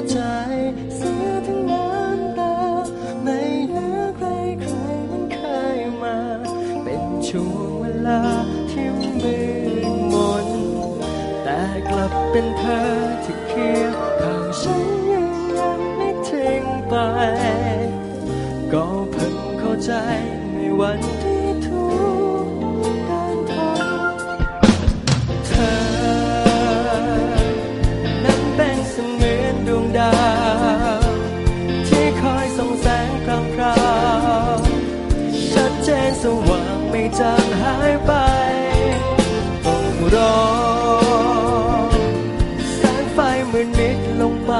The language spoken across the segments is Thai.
ยใจ เสียทั้งน้ำตา ไม่เหลือใครใครมันเคยมา เป็นช่วงเวลาที่มืดมน แต่กลับเป็นเธอที่คียงข้ฉันยังไม่ทิ้งไป ก็เพิ่งข้าใจในวัน สว่างไม่จางหายไปต้องรอแสงไฟมืดมิดลงไป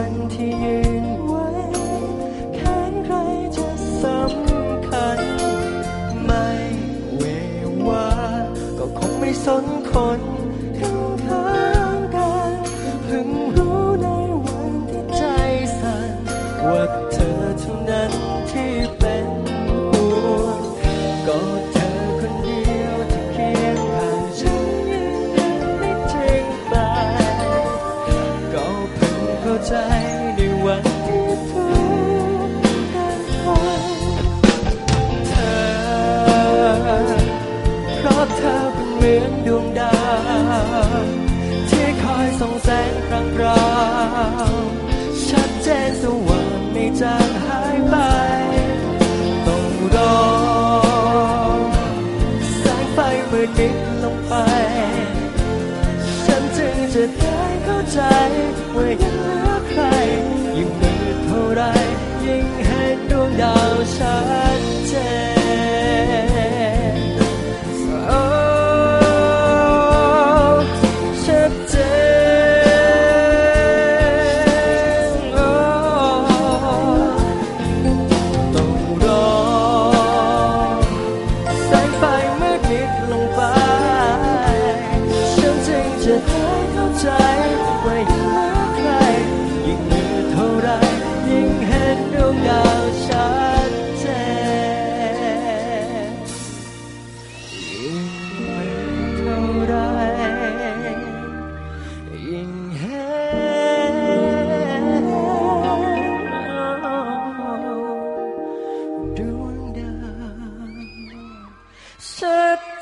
วันที่ยืนไว้แค้นใครจะสำคัญ ไม่เววาก็คงไม่สนคนข้างข้างกันเพิ่งรู้ในวันที่ใจสั่นว่าเธอเท่านั้นที่ ใจในวันที่ทุกข์กันทนเธอ เพราะเธอเป็นเหมือนดวงดาวที่คอยส่องแสงพรางพราวชัดเจนสว่างไม่จางหายไป ต้องรอแสงไฟมืดมิดลงไป ฉันจึงจะได้เข้าใจว่ายังเหลือ ใครยิ่งมืดเท่าไรยิ่งเห็นดวงดาวชัด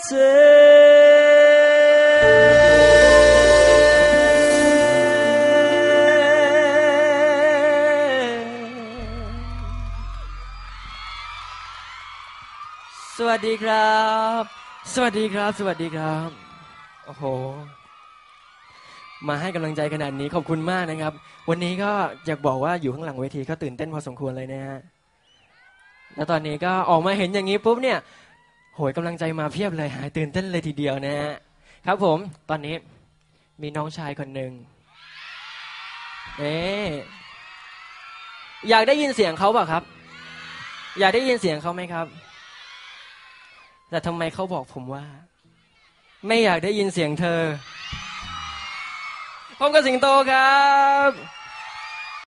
สวัสดีครับ สวัสดีครับ สวัสดีครับ โอ้โห มาให้กำลังใจขนาดนี้ขอบคุณมากนะครับ วันนี้ก็อยากบอกว่าอยู่ข้างหลังเวทีก็ตื่นเต้นพอสมควรเลยนะฮะ แล้วตอนนี้ก็ออกมาเห็นอย่างนี้ปุ๊บเนี่ย โหยกำลังใจมาเพียบเลยหายตื่นเต้นเลยทีเดียวนะฮะครับผมตอนนี้มีน้องชายคนหนึ่งเอ๊อยากได้ยินเสียงเขาป่ะครับ อยากได้ยินเสียงเขาไหมครับ แต่ทำไมเขาบอกผมว่า ไม่อยากได้ยินเสียงเธอพบกับสิงโตครับ